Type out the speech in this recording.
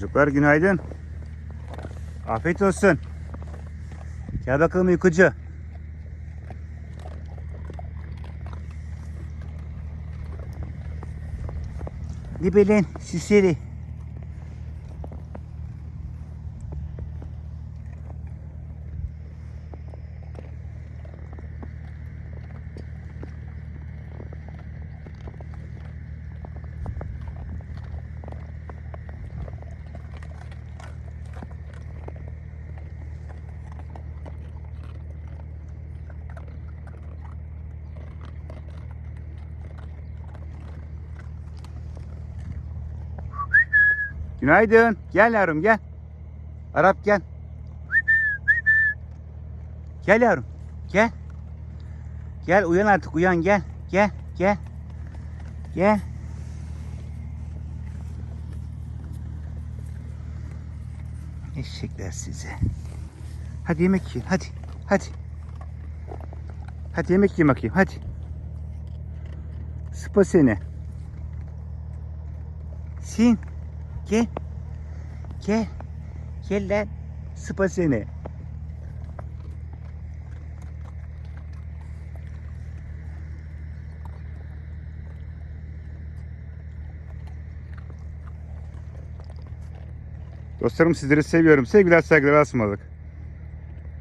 Çocuklar günaydın. Afiyet olsun. Gel bakalım uykucu. Ne bileyim Günaydın. Gel yavrum gel. Arap gel. Gel yavrum. Gel. Gel uyan artık uyan gel. Gel gel. Gel. Eşekler size. Hadi yemek yiyin hadi. Hadi. Hadi yemek yiyin bakayım hadi. Sıpa seni. Sin. Gel. Gel. Gel lan. Sıpa seni. Dostlarım sizleri seviyorum. Sevgiler saygılar asmalık.